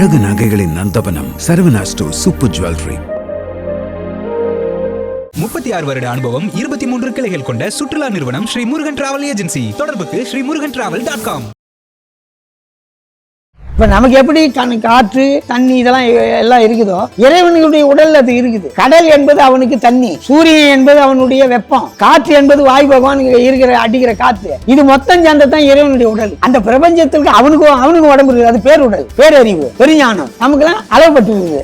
அழகு நகைகளின் நந்தவனம் Saravana super jewellery. முப்பத்தி ஆறு வருட அனுபவம் இருபத்தி மூன்று கிளைகள் கொண்ட சுற்றுலா நிறுவனம் ஸ்ரீ முருகன் டிராவல் ஏஜென்சி. தொடர்புக்கு Shri Murugan travel dot com. இப்ப நமக்கு எப்படி கண் காற்று தண்ணி இதெல்லாம் எல்லாம் இருக்குதோ இறைவனுடைய உடல் அது இருக்குது. கடல் என்பது அவனுக்கு தண்ணி சூரியன் என்பது அவனுடைய வெப்பம் காற்று என்பது வாயு பகவான் இருக்கிற அடிக்கிற காற்று. இது மொத்தம் சேர்ந்ததான் இறைவனுடைய உடல். அந்த பிரபஞ்சத்திற்கு அவனுக்கும் அவனுக்கும் உடம்பு இருக்குது. அது பேருடல் பேரறிவு பெருஞானம். நமக்கெல்லாம் அளவுபட்டு இருக்குது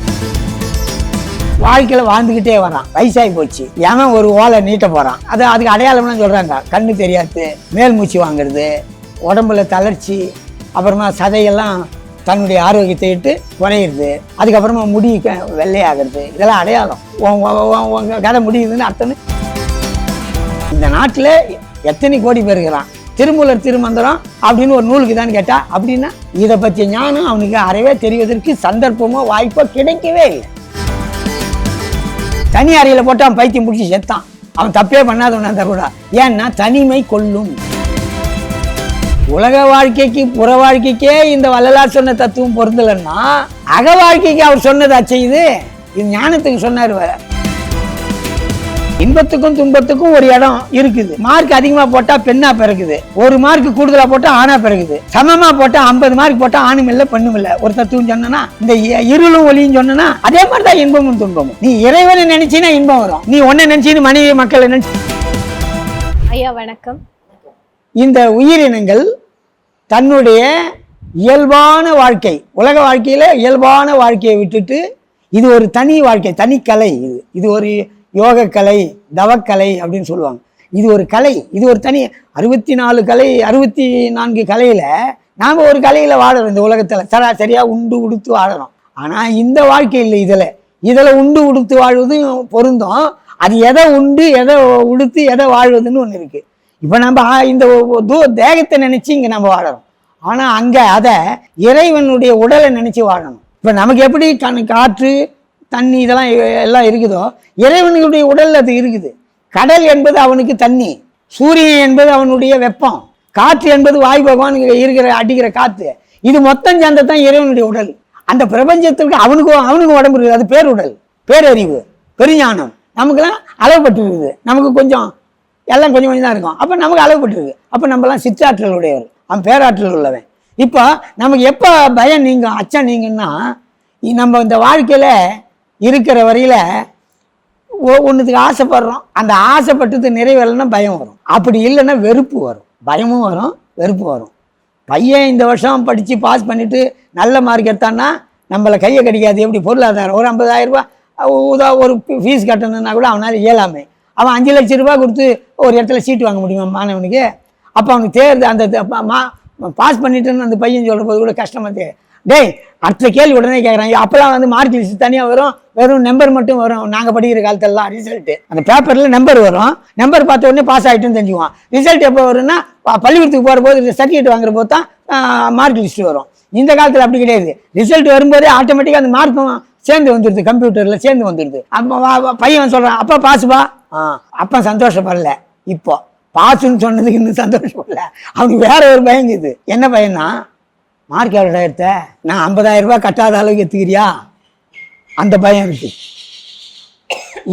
வாழ்க்கையில வாழ்ந்துகிட்டே வரான். வயசாகி போச்சு. ஏன் ஒரு ஓலை நீட்ட போறான்? அது அதுக்கு அடையாளம்லாம் சொல்றாங்க. கண்ணு தெரியாது மேல் மூச்சு வாங்குறது உடம்புல தளர்ச்சி அப்புறமா சதையெல்லாம் தன்னுடைய ஆரோக்கியத்தை இட்டு குறையிறது அதுக்கப்புறமா முடி வெள்ளையாகிறது. இதெல்லாம் அடையாளம். உன் உன் உன் கதை முடியுதுன்னு அர்த்தம். இந்த நாட்டில் எத்தனை கோடி பேர் இருக்கிறான்? திருமூலர் திருமந்திரம் அப்படின்னு ஒரு நூலுக்கு தான் கேட்டால் அப்படின்னா இதை பற்றிய ஞானம் அவனுக்கு அறவே தெரிவதற்கு சந்தர்ப்பமோ வாய்ப்போ கிடைக்கவே இல்லை. தனி அறையில் போட்டு அவன் பைத்தியம் பிடிச்சி செத்தான். அவன் தப்பே பண்ணாதவனா இருந்தா கூட. ஏன்னா தனிமை கொல்லும் உலக வாழ்க்கைக்கு புற வாழ்க்கைக்கே இந்த வள்ளலார் சொன்ன தத்துவம் பொருந்தலைன்னா அக வாழ்க்கைக்கு அவர் சொன்னதா செய்யுது இது. ஞானத்துக்கு சொன்னார் வேற இன்பத்துக்கும் துன்பத்துக்கும் ஒரு இடம் இருக்குது. மார்க் அதிகமா போட்டா பெண்ணா பிறகுது ஒரு மார்க் கூடுதலா போட்டா ஆணா பிறகுது சமமா போட்டா ஐம்பது மார்க் போட்டா ஆணும் இல்ல பெண்ணும் இல்ல. ஒரு தத்துவம் சொன்னா இந்த இருளும் ஒளியும் சொன்னா அதே மாதிரி தான் இன்பமும் துன்பமும். நீ இறைவனை நினைச்சினா இன்பம் வரும். நீ ஒன்ன நினைச்சின்னு மனைவி மக்களை நினைச்சு ஐயா வணக்கம். இந்த உயிரினங்கள் தன்னுடைய இயல்பான வாழ்க்கை உலக வாழ்க்கையில் இயல்பான வாழ்க்கையை விட்டுட்டு இது ஒரு தனி வாழ்க்கை தனி கலை இது. இது ஒரு யோகக்கலை தவக்கலை அப்படின்னு சொல்லுவாங்க. இது ஒரு கலை இது ஒரு தனி அறுபத்தி நாலு கலை அறுபத்தி நான்கு கலையில் நாம் ஒரு கலையில் வாழறோம் இந்த உலகத்தில். சராசரியாக உண்டு உடுத்து வாழறோம். ஆனால் இந்த வாழ்க்கை இல்லை இதில். இதில் உண்டு உடுத்து வாழ்வதும் பொருந்தும். அது எதை உண்டு எதை உடுத்து எதை வாழ்வதுன்னு ஒன்று இருக்குது இப்போ நம்ம இந்த தூ தேகத்தை நினச்சி இங்கே நம்ம வாழறோம். ஆனால் அங்கே அதை இறைவனுடைய உடலை நினச்சி வாழணும். இப்போ நமக்கு எப்படி கண் காற்று தண்ணி இதெல்லாம் எல்லாம் இருக்குதோ இறைவனுடைய உடல் அது இருக்குது. கடல் என்பது அவனுக்கு தண்ணி சூரியன் என்பது அவனுடைய வெப்பம் காற்று என்பது வாயு பகவான் இருக்கிற அடிக்கிற காற்று. இது மொத்தம் சேர்ந்ததான் இறைவனுடைய உடல். அந்த பிரபஞ்சத்திற்கு அவனுக்கும் அவனுக்கும் உடம்பு இருக்குது. அது பேருடல் பேரறிவு பெருஞானம். நமக்கெல்லாம் அளவுபட்டு இருக்குது நமக்கு கொஞ்சம் எல்லாம் கொஞ்சம் கொஞ்சம் தான் இருக்கும். அப்போ நமக்கு அளவுபட்டுருக்கு அப்போ நம்மலாம் சிற்றாற்றல் உடையவர். அவன் பேராற்றல் உள்ளவன். இப்போ நமக்கு எப்போ பயம் நீங்கும் அச்சம் நீங்கன்னா நம்ம இந்த வாழ்க்கையில் இருக்கிற வரையில் ஒன்றுத்துக்கு ஆசைப்படுறோம். அந்த ஆசைப்பட்டது நிறைவேறலைன்னா பயம் வரும். அப்படி இல்லைன்னா வெறுப்பு வரும். பயமும் வரும் வெறுப்பு வரும். பையன் இந்த வருஷம் படித்து பாஸ் பண்ணிவிட்டு நல்ல மார்க் எடுத்தான்னா நம்மளை கையை கிடைக்காது. எப்படி பொருளாதாரம்? ஒரு ஐம்பதாயிரரூபா உதா ஒரு ஃபீஸ் கட்டணுன்னா கூட அவனால் இயலாமை. அவன் அஞ்சு லட்ச ரூபாய் கொடுத்து ஒரு இடத்துல சீட்டு வாங்க முடியுமா மாணவனுக்கு? அப்போ அவனுக்கு தேர்து அந்த மா பாஸ் பண்ணிட்டேன்னு அந்த பையன் சொல்கிற போது கூட கஷ்டமாக தே டேய் அடுத்த கேள்வி உடனே கேட்குறாங்க அப்போல்லாம் வந்து மார்க் லிஸ்ட் தனியாக வரும் வெறும் நம்பர் மட்டும் வரும். நாங்கள் படிக்கிற காலத்துலலாம் ரிசல்ட்டு அந்த பேப்பரில் நம்பர் வரும். நம்பர் பார்த்த உடனே பாஸ் ஆகிட்டுன்னு தெரிஞ்சுக்குவான். ரிசல்ட் எப்போ வரும்னா பள்ளிக்கூடத்துக்கு போகிற போது சர்டிஃபிகேட் வாங்குற போது தான் மார்க் லிஸ்ட் வரும். இந்த காலத்தில் அப்படி கிடையாது. ரிசல்ட் வரும்போதே ஆட்டோமேட்டிக்காக அந்த மார்க்கும் சேர்ந்து வந்துடுது கம்ப்யூட்டரில் சேர்ந்து வந்துடுது. அப்போ பையன் சொல்கிறான் அப்பா பாஸுப்பா ஆ. அப்பா சந்தோஷப்படல. இப்போ பாஸுன்னு சொன்னதுக்கு இன்னும் சந்தோஷப்படல. அவனுக்கு வேற ஒரு பயங்குது என்ன பையனா மார்க் எவ்வளோ எடுத்த? நான் 50000 ரூபாய் கட்டாத அளவுக்கு எடுத்துக்கிறியா? அந்த பயம் இருக்கு.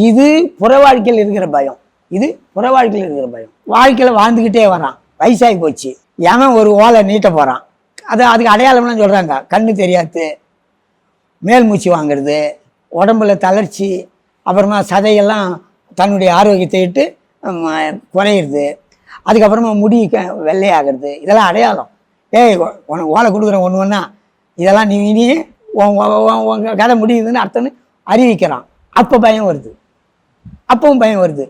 இது புற வாழ்க்கையில் இருக்கிற பயம். இது புற வாழ்க்கையில் இருக்கிற பயம். வாழ்க்கையில் வாழ்ந்துக்கிட்டே வரான். வயசாகி போச்சு. எவன் ஒரு ஓலை நீட்ட போகிறான் அது அதுக்கு அடையாளம்லாம் சொல்கிறாங்க கண்ணு தெரியாது மேல் மூச்சு வாங்குறது உடம்புல தளர்ச்சி அப்புறமா சதையெல்லாம் தன்னுடைய ஆரோக்கியத்தை இட்டு குறையிறது. அதுக்கப்புறமா முடி க- வெள்ளையாகிறது. இதெல்லாம் அடையாளம். ஏய் உனக்கு ஓலை கொடுக்குறேன் ஒன்று ஒன்றா இதெல்லாம் நீ இனி உன் உன் உன் கதை முடியுதுன்னு அர்த்தம்னு அறிவிக்கிறான். அப்போ பயம் வருது. அப்பவும் பயம் வருது.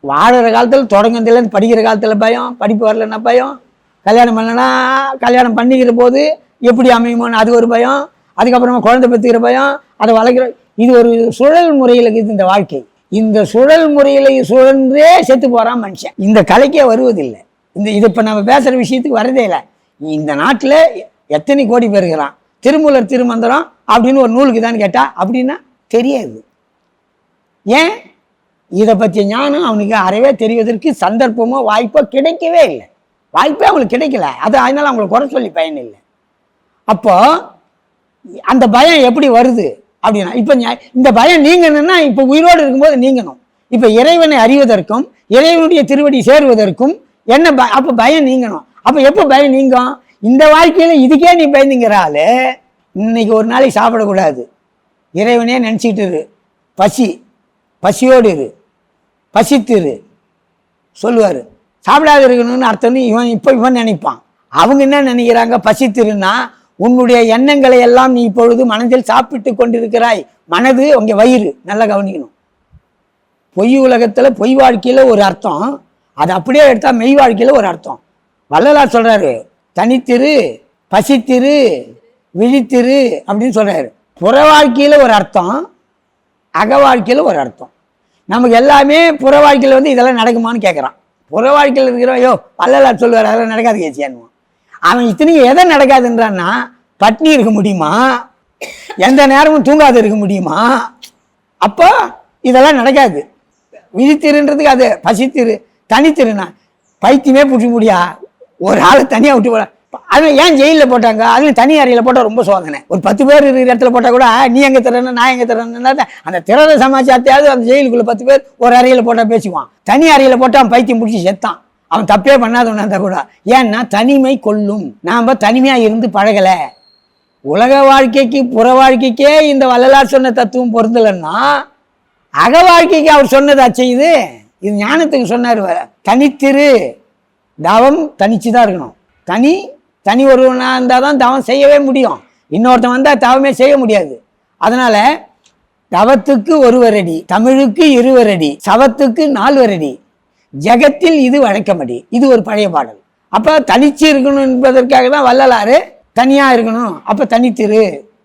வாழ்கிற காலத்தில் தொடங்கத்துலேருந்து படிக்கிற காலத்தில் பயம் படிப்பு வரலன்னா பயம்? கல்யாணம் பண்ணனா கல்யாணம் பண்ணிக்கிற போது எப்படி அமையுமோன்னு அது ஒரு பயம். அதுக்கப்புறமா குழந்தை பெற்றுக்கிற பயம் அதை வளர்க்குற இது ஒரு சுழல் முறையில் இருக்குது இந்த வாழ்க்கை. இந்த சுழல் முறையில் சுழன்றே செத்து போகிறான் மனுஷன். இந்த கலைக்கே வருவதில்லை. இந்த இது இப்போ நம்ம பேசுகிற விஷயத்துக்கு வரதே இல்லை. இந்த நாட்டில் எத்தனை கோடி பேர் இருக்கிறான்? திருமூலர் திருமந்திரம் அப்படின்னு ஒரு நூலுக்கு தான் கேட்டால் அப்படின்னா தெரியாது. ஏன்? இதை பற்றிய ஞானம் அவனுக்கு அறவே தெரிவதற்கு சந்தர்ப்பமோ வாய்ப்போ கிடைக்கவே இல்லை. வாய்ப்பே அவங்களுக்கு கிடைக்கல. அது அதனால் அவங்களுக்கு குறை சொல்லி பயன் இல்லை. அப்போது அந்த பயம் எப்படி வருது அப்படின்னா இப்போ இந்த பயம் நீங்கணும்னா இப்போ உயிரோடு இருக்கும்போது நீங்கணும். இப்போ இறைவனை அறிவதற்கும் இறைவனுடைய திருவடி சேருவதற்கும் என்ன ப அப்போ பயம் நீங்கணும். அப்போ எப்போ பயம் நீங்கும்? இந்த வாழ்க்கையில் இதுக்கே நீ பயந்துங்கிறாளே இன்னைக்கு ஒரு நாளைக்கு சாப்பிடக்கூடாது. இறைவனே நினச்சிக்கிட்டு இரு. பசி பசியோடு இரு. பசித்திரு. சொல்லுவார். சாப்பிடாத இருக்கணும்னு அர்த்தம்னு இவன் இப்போ இவன் நினைப்பான். அவங்க என்ன நினைக்கிறாங்க? பசித்திருன்னா உன்னுடைய எண்ணங்களை எல்லாம் நீ இப்பொழுது மனதில் சாப்பிட்டு கொண்டிருக்கிறாய். மனது உங்க வயிறு. நல்லா கவனிக்கணும். பொய் உலகத்தில் பொய் வாழ்க்கையில் ஒரு அர்த்தம். அது அப்படியே எடுத்தால் மெய் வாழ்க்கையில் ஒரு அர்த்தம். வள்ளலார் சொல்கிறாரு தனித்திரு பசித்திரு விழித்திரு அப்படின்னு சொல்கிறாரு புற வாழ்க்கையில் ஒரு அர்த்தம் அக வாழ்க்கையில் ஒரு அர்த்தம். நமக்கு எல்லாமே புற வாழ்க்கையில் வந்து இதெல்லாம் நடக்குமான்னு கேட்குறான் புற வாழ்க்கையில் இருக்கிறோம் ஐயோ வள்ளலார் சொல்லுவார் அதெல்லாம் நடக்காது கேச்சியான்னு அவன் இத்தனையும் எதை நடக்காதுன்றான்னா பட்னி இருக்க முடியுமா? எந்த நேரமும் தூங்காது இருக்க முடியுமா? அப்போ இதெல்லாம் நடக்காது. விழித்திருன்றதுக்கு அது பசித்திரு தனித்திருனா பைத்தியமே பிடிச்ச முடியா? ஒரு ஆளை தனியாக விட்டு போட. அது ஏன் ஜெயிலில் போட்டாங்க? அதுவும் தனி அறையில் போட்டால் ரொம்ப சோதனை. ஒரு பத்து பேர் இருக்கிற இடத்துல போட்டால் கூட நீ எங்கே திறன்னு நான் எங்கே தரேன்னா அந்த திறத சமாச்சாரத்தையாவது அந்த ஜெயிலுக்குள்ளே பத்து பேர் ஒரு அறையில் போட்டால் பேசுவான் தனி அறையில் போட்டால் அவன் பைத்தியம் பிடிச்சி செத்தான். அவன் தப்பே பண்ணாதவனா இருந்தால் கூட. ஏன்னா தனிமை கொல்லும் நாம் தனிமையாக இருந்து பழகலை. உலக வாழ்க்கைக்கு புற வாழ்க்கைக்கே இந்த வள்ளலார் சொன்ன தத்துவம் பொருந்தலைன்னா அக வாழ்க்கைக்கு அவர் சொன்னதா செய்யுது இது ஞானத்துக்கு சொன்னார் தனித்திரு. தவம் தனிச்சு தான் இருக்கணும். தனி தனி ஒருவனாக இருந்தால் தான் தவம் செய்யவே முடியும். இன்னொருத்தன் வந்தால் தவமே செய்ய முடியாது. அதனால் தவத்துக்கு ஒருவரடி தமிழுக்கு இருவரடி சவத்துக்கு நால்வரடி ஜெகத்தில் இது வழக்கமடி இது ஒரு பழைய பாடல். அப்போ தனிச்சு இருக்கணும் என்பதற்காக தான் வள்ளலாறு தனியாக இருக்கணும். அப்போ தனித்திரு.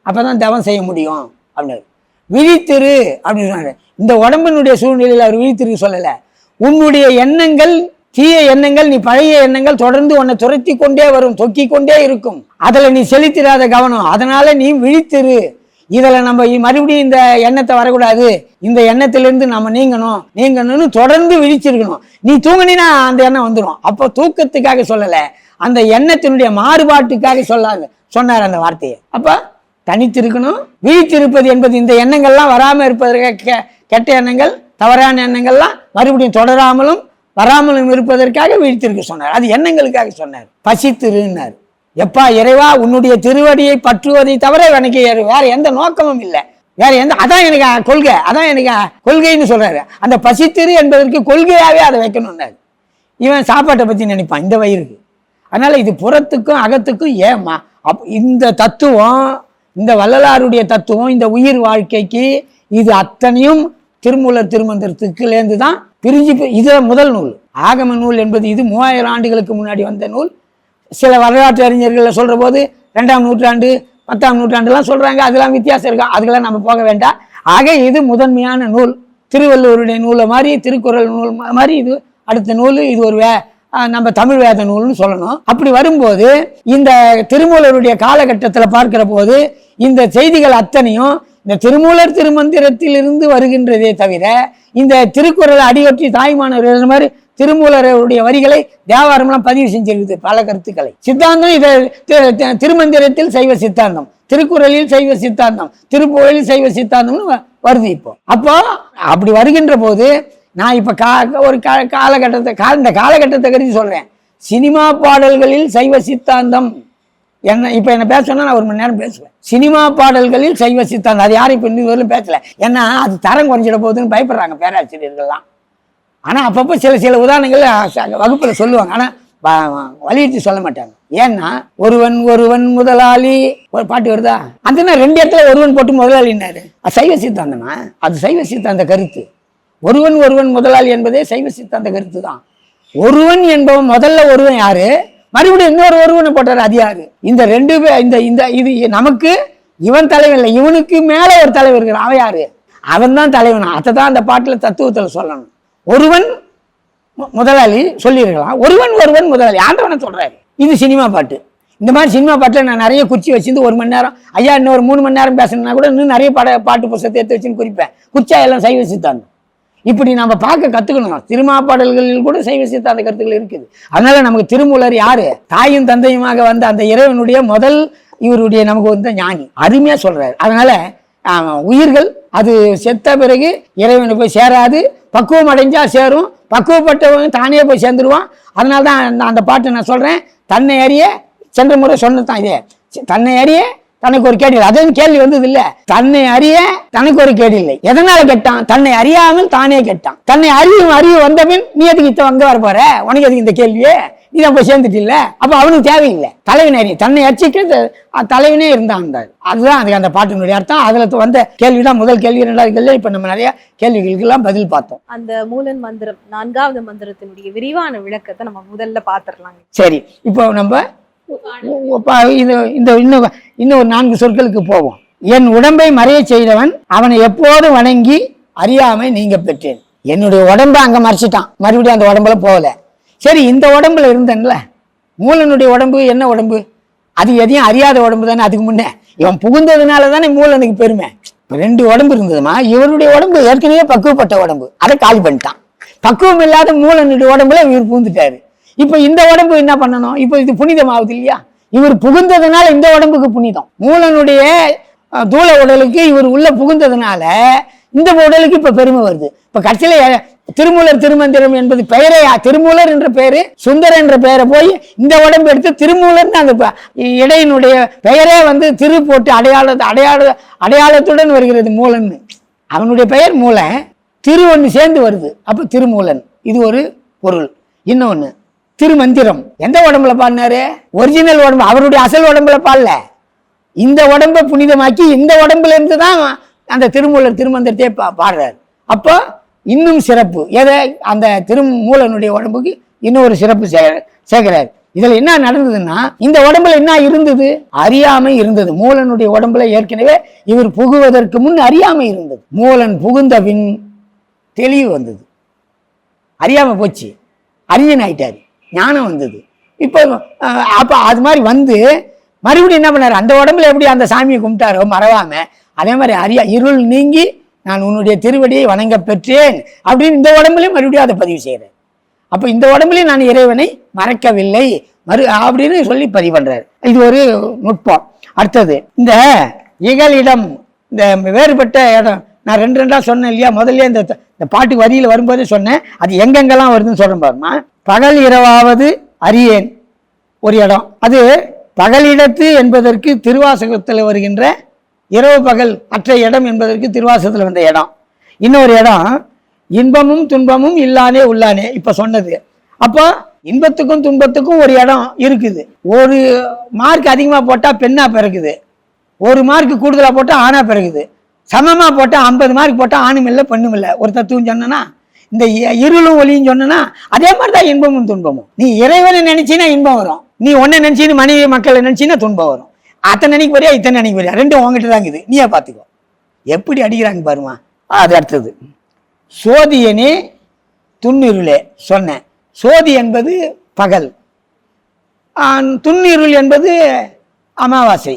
அப்போ தான் தவம் செய்ய முடியும் அப்படின்னாரு. விழித்திரு அப்படின்னு சொன்னாரு இந்த உடம்பினுடைய சூழ்நிலையில் அவர் விழித்திரு சொல்லலை. உன்னுடைய எண்ணங்கள் தீய எண்ணங்கள் நீ பழைய எண்ணங்கள் தொடர்ந்து உன்னை துரத்தி கொண்டே வரும் தொக்கி கொண்டே இருக்கும். அதில் நீ செலுத்திடாத கவனம். அதனால நீ விழித்திரு. இதில் நம்ம மறுபடியும் இந்த எண்ணத்தை வரக்கூடாது. இந்த எண்ணத்திலிருந்து நம்ம நீங்கணும். நீங்கணும்னு தொடர்ந்து விழிச்சிருக்கணும் நீ தூங்கினா அந்த எண்ணம் வந்துடும் அப்போ தூக்கத்துக்காக சொல்லலை. அந்த எண்ணத்தினுடைய மாறுபாட்டுக்காக சொல்லாங்க. சொன்னார் அந்த வார்த்தையை. அப்போ தனித்திருக்கணும் விழித்திருப்பது என்பது இந்த எண்ணங்கள்லாம் வராமல் இருப்பதற்காக கெ- கெட்ட எண்ணங்கள் தவறான எண்ணங்கள்லாம் மறுபடியும் தொடராமலும் வராமலும் இருப்பதற்காக விழித்திருக்க சொன்னார். அது எண்ணங்களுக்காக சொன்னார். பசித்திருன்னார். எப்பா இறைவா உன்னுடைய திருவடியை பற்றுவதை தவிர எனக்கு வேறு- வேற எந்த நோக்கமும் இல்லை. வேற எந்த அதான் எனக்கு கொள்கை அதான் எனக்கு கொள்கைன்னு சொல்றாரு. அந்த பசித்திரு என்பதற்கு கொள்கையாகவே அதை வைக்கணும்னாரு. இவன் சாப்பாட்டை பற்றி நினைப்பான் இந்த வயிறுக்கு அதனால் இது புறத்துக்கும் அகத்துக்கும் ஏமா அப் இந்த தத்துவம் இந்த வள்ளலாருடைய தத்துவம் இந்த உயிர் வாழ்க்கைக்கு இது அத்தனையும் திருமூலர் திருமந்திரத்துக்குலேருந்து தான் பிரிஞ்சு இது முதல் நூல். ஆகம நூல் என்பது இது மூவாயிரம் ஆண்டுகளுக்கு முன்னாடி வந்த நூல். சில வரலாற்று அறிஞர்கள் சொல்கிற போது ரெண்டாம் நூற்றாண்டு பத்தாம் நூற்றாண்டுலாம் சொல்கிறாங்க அதெல்லாம் வித்தியாசம் இருக்கும் அதுக்கெல்லாம் நம்ம போக வேண்டாம். ஆக இது முதன்மையான நூல். திருவள்ளுவருடைய நூலை மாதிரி திருக்குறள் நூல் மாதிரி இது அடுத்த நூல் இது ஒரு வே நம்ம தமிழ் வேத நூல்னு சொல்லணும். அப்படி வரும்போது இந்த திருமூலருடைய காலகட்டத்தில் பார்க்கிற போது இந்த செய்திகள் அத்தனையும் இந்த திருமூலர் திருமந்திரத்திலிருந்து வருகின்றதே தவிர இந்த திருக்குறள் அடியொற்றி தாய்மானவர் மாதிரி திருமூலருடைய வரிகளை தேவாரம்லாம் பதிவு செஞ்சிருக்குது பல கருத்துக்களை. சித்தாந்தம் இதை தி- திருமந்திரத்தில் சைவ சித்தாந்தம். திருக்குறளில் சைவ சித்தாந்தம். திருப்புகழில் சைவ சித்தாந்தம்னு வருது இப்போ. அப்போ அப்படி வருகின்ற போது நான் இப்போ கா ஒரு கா காலகட்டத்தை கா இந்த காலகட்டத்தை கருதி சொல்கிறேன் சினிமா பாடல்களில் சைவ சித்தாந்தம். என்ன இப்போ என்ன பேசணும்னா நான் ஒரு மணி நேரம் பேசுவேன். சினிமா பாடல்களில் சைவ சித்தாந்தம். அது யாரும் இப்போ இன்னும் பேசலை. ஏன்னா அது தரம் குறைஞ்சிட போகுதுன்னு பயப்படுறாங்க பேராசிரியர்கள்லாம். ஆனால் அப்பப்போ சில சில உதாரணங்கள் வகுப்பில் சொல்லுவாங்க. ஆனால் வலியுறுத்தி சொல்ல மாட்டாங்க. ஏன்னா ஒருவன் ஒருவன் முதலாளி. ஒரு பாட்டு வருதா? அந்த ரெண்டு இடத்துல ஒருவன் போட்டு முதலாளின்னாரு அது சைவ சித்தாந்தமா? அது சைவ சித்தாந்த கருத்து. ஒருவன் ஒருவன் முதலாளி என்பதே சைவ சித்தாந்த கருத்து தான். ஒருவன் என்பவன் முதல்ல ஒருவன் யாரு? மறுபடியும் இன்னொரு ஒருவனை போட்டார். அது யாரு? இந்த ரெண்டு பேர் இந்த இந்த இது நமக்கு இவன் தலைவன் இல்லை. இவனுக்கு மேலே ஒரு தலைவர் இருக்கிறான். அவன் யாரு? அவன் தான் தலைவன். அதை தான் அந்த பாட்டில் தத்துவத்தில் சொல்லணும். ஒருவன் முதலாளி சொல்லியிருக்கலாம். ஒருவன் ஒருவன் முதலாளி. ஆண்டவனை சொல்கிறாரு இது சினிமா பாட்டு. இந்த மாதிரி சினிமா பாட்டில் நான் நிறைய குறிச்சி வச்சிருந்து ஒரு மணி நேரம் ஐயா இன்னும் ஒரு மூணு மணி நேரம் பேசணும்னா கூட இன்னும் நிறைய பாட பாட்டு புஸ்தத்தை எடுத்து வச்சுன்னு குறிப்பேன். குறிச்சா எல்லாம் சைவ சித்தாந்தம். இப்படி நம்ம பார்க்க கற்றுக்கணும் திருமா பாடல்களில் கூட சைவ சித்தாந்த கருத்துக்கள் இருக்குது. அதனால நமக்கு திருமூலர் யாரு? தாயும் தந்தையுமாக வந்த அந்த இறைவனுடைய முதல் இவருடைய நமக்கு வந்து ஞானி. அருமையாக சொல்கிறாரு அதனால உயிர்கள் அது செத்த பிறகு இறைவனை போய் சேராது. பக்குவம் அடைஞ்சால் சேரும். பக்குவப்பட்டவங்க தானே போய் சேர்ந்துருவான். அதனால தான் அந்த- அந்த பாட்டு நான் சொல்கிறேன் தன்னை அறிய சென்ற முறை சொன்னதான் இதே. தன்னை அறிய தனக்கு ஒரு கேடு இல்லை. அதுவும் கேள்வி வந்தது இல்லை. தன்னை அறிய தனக்கு ஒரு கேடு இல்லை. எதனால கெட்டான்? தன்னை அறியாமல் தானே கெட்டான். தன்னை அறியும் அறிவு வந்தபின் நீ எதுக்கு இத்த அங்க வர போற? உனக்கு எதுக்கு இந்த கேள்வியே? நீ தான் போய் சேர்ந்துட்டு இல்ல அப்ப அவனுக்கு தேவையில்லை. தலைவன் தன்னை அச்சிக்க தலைவனே இருந்தான் அதுதான் அதுக்கு அந்த பாட்டினுடைய அர்த்தம். அதுல வந்த கேள்விதான் முதல் கேள்வி ரெண்டாவது கேள்வி. இப்ப நம்ம நிறைய கேள்விகளுக்கு எல்லாம் பதில் பார்த்தோம். அந்த மூலன் மந்திரம் நான்காவது மந்திரத்தினுடைய விரிவான விளக்கத்தை நம்ம முதல்ல பாத்துரலாங்க. சரி இப்போ நம்ம இது இந்த இன்னும் இன்னும் ஒரு நான்கு சொற்களுக்கு போவோம். என் உடம்பை மறைய செய்தவன் அவனை எப்போது வணங்கி அறியாமை நீங்க பெற்றேன். என்னுடைய உடம்பை அங்க மறைச்சிட்டான். மறுபடியும் அந்த உடம்புல போகல. சரி இந்த உடம்புல இருந்தேன்ல. மூலனுடைய உடம்பு என்ன உடம்பு? அது எதையும் அறியாத உடம்பு தானே அதுக்கு முன்னே. இவன் புகுந்ததுனால தானே மூலனுக்கு பெருமை. இப்போ ரெண்டு உடம்பு இருந்ததுமா? இவருடைய உடம்பு ஏற்கனவே பக்குவப்பட்ட உடம்பு. அதை காலி பண்ணிட்டான். பக்குவம் இல்லாத மூலனுடைய உடம்புல இவர் புகுந்துட்டாரு. இப்போ இந்த உடம்பு என்ன பண்ணணும்? இப்போ இது புனிதமாகுது இல்லையா? இவர் புகுந்ததுனால இந்த உடம்புக்கு புனிதம். மூலனுடைய தூள உடலுக்கு இவர் உள்ள புகுந்ததுனால இந்த உடலுக்கு இப்போ பெருமை வருது. இப்போ கடைசியில் திருமூலர் திருமந்திரம் என்பது பெயரே திருமூலர் என்ற பெயரு சுந்தர் என்ற பெயரை போய் இந்த உடம்பு எடுத்து திருமூலர்னு அந்த இடையினுடைய பெயரே வந்து திரு போட்டு அடையாள அடையாள அடையாளத்துடன் வருகிறது மூலன்னு. அவனுடைய பெயர் மூலன் திரு ஒன்று சேர்ந்து வருது. அப்போ திருமூலன். இது ஒரு பொருள். இன்னொன்று திருமந்திரம். எந்த உடம்புல பாடினாரு? ஒரிஜினல் உடம்பு. அவருடைய அசல் உடம்புல பாடல. இந்த உடம்பை புனிதமாக்கி இந்த உடம்புல இருந்து தான் அந்த திருமூலர் திருமந்திரத்தையே பா பாடுறாரு. அப்போ இன்னும் சிறப்பு. எதை? அந்த திருமூலனுடைய உடம்புக்கு இன்னும் ஒரு சிறப்பு சே சேர்க்கிறார். இதில் என்ன நடந்ததுன்னா இந்த உடம்புல என்ன இருந்தது? அறியாமை இருந்தது. மூலனுடைய உடம்புல ஏற்கனவே இவர் புகுவதற்கு முன் அறியாமை இருந்தது. மூலன் புகுந்த பின் தெளிவு வந்தது. அறியாமல் போச்சு. அறிஞன் ஆயிட்டாரு. ஞானம் வந்தது. இப்போ அப்போ அது மாதிரி வந்து மறுபடியும் என்ன பண்ணார்? அந்த உடம்புல எப்படி அந்த சாமியை கும்பிட்டாரோ மறவாமல் அதே மாதிரி அறியா இருள் நீங்கி நான் உன்னுடைய திருவடியை வணங்க பெற்றேன் அப்படின்னு இந்த உடம்புலையும் மறுபடியும் அதை பதிவு செய்கிறேன் அப்போ இந்த உடம்புலையும் நான் இறைவனை மறக்கவில்லை. மறு அப்படின்னு சொல்லி பதிவு பண்ணுறாரு இது ஒரு நுட்பம். அடுத்தது இந்த இகலிடம் இந்த வேறுபட்ட இடம் நான் ரெண்டு ரெண்டாக சொன்னேன் இல்லையா? முதல்ல இந்த இந்த பாட்டு வரியில் வரும்போதே சொன்னேன். அது எங்கெங்கெல்லாம் வருதுன்னு சொல்கிறேன் பாருமா பகல் இரவாவது அரியேன் ஒரு இடம். அது பகலிடத்து என்பதற்கு திருவாசகத்தில் வருகின்ற இரவு பகல் அற்ற இடம் என்பதற்கு திருவாசகத்தில் வந்த இடம். இன்னொரு இடம் இன்பமும் துன்பமும் இல்லானே உள்ளானே இப்போ சொன்னது. அப்போ இன்பத்துக்கும் துன்பத்துக்கும் ஒரு இடம் இருக்குது. ஒரு மார்க் அதிகமாக போட்டால் பெண்ணாக பிறக்குது. ஒரு மார்க் கூடுதலாக போட்டால் ஆணாக பிறகுது சமமாக போட்டால் ஐம்பது மார்க் போட்டால் ஆணும் இல்லை பெண்ணும் இல்லை. ஒரு தத்துவம் சொன்னனா இந்த இருளும் ஒளியும் சொன்னனா அதே மாதிரி தான் இன்பமும் துன்பமும். நீ இறைவனை நினைச்சினா இன்பம் வரும். நீ ஒன்னை நினச்சின்னு மனைவி மக்களை நினச்சின்னா துன்பம் வரும். அத்தனை நினைக்க போறியா? இத்தனை நினைக்க போறியா? ரெண்டும் உங்ககிட்ட தான் இருக்குது. நீயே பார்த்துக்கோ. எப்படி அடிக்கிறாங்க பாருமா அது அடுத்தது. சோதியனே துண்ணிருளே சொன்னேன். சோதி என்பது பகல். துண்ணிருள் என்பது அமாவாசை.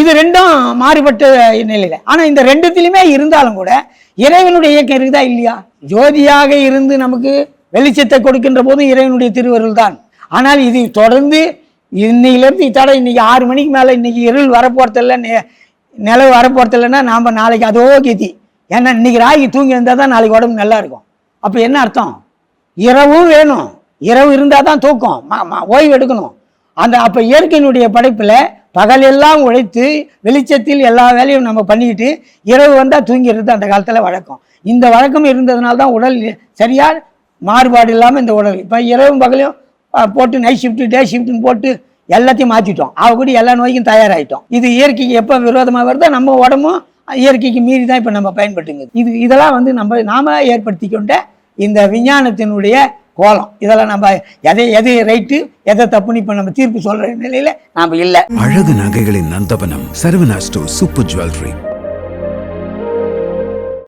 இது ரெண்டும் மாறுபட்ட நிலையில். ஆனால் இந்த ரெண்டுத்திலுமே இருந்தாலும் கூட இறைவனுடைய இயக்கம் இருக்குதா இல்லையா? ஜோதியாக இருந்து நமக்கு வெளிச்சத்தை கொடுக்கின்ற போதும் இறைவனுடைய திருவருள் தான். ஆனால் இது தொடர்ந்து இன்னையிலேருந்து இத்தோட இன்னைக்கு ஆறு மணிக்கு மேலே இன்னைக்கு இருள் வரப்போறதில்ல நெ- நிலவு வரப்போறதில்லைன்னா நாம் நாளைக்கு அதோ கீதி. ஏன்னா இன்னைக்கு ராகி தூங்கி இருந்தால் தான் நாளைக்கு உடம்பு நல்லா இருக்கும். அப்போ என்ன அர்த்தம்? இரவும் வேணும். இரவு இருந்தால் தான் தூக்கம். ஓய்வு எடுக்கணும். அந்த அப்போ இயற்கையினுடைய படைப்பில் பகலெல்லாம் உழைத்து வெளிச்சத்தில் எல்லா வேலையும் நம்ம பண்ணிக்கிட்டு இரவு வந்தால் தூங்கிடுறது அந்த காலத்தில் வழக்கம். இந்த வழக்கம் இருந்ததுனால தான் உடல் சரியாக மாறுபாடு இல்லாமல் இந்த உடல். இப்போ இரவும் பகலையும் போட்டு நைட் ஷிஃப்ட்டு டே ஷிஃப்ட்னு போட்டு எல்லாத்தையும் மாற்றிட்டோம் அவ கூட எல்லா நோய்க்கும் தயாராகிட்டோம் இது இயற்கைக்கு எப்போ விரோதமாக வருதோ நம்ம உடம்பும் இயற்கைக்கு மீறி தான் இப்போ நம்ம பயன்பட்டுங்க இது இதெல்லாம் வந்து நம்ம நாம ஏற்படுத்தி கொண்ட இந்த விஞ்ஞானத்தினுடைய கோலம். இதெல்லாம் நம்ம எதை எது ரைட்டு எதை தப்புன்னு இப்போ நம்ம தீர்ப்பு சொல்கிற நிலையில் நாம் இல்லை. அழகு நகைகளின் நந்தபனம் சரவணா சூப்பர் ஜுவல்லரி.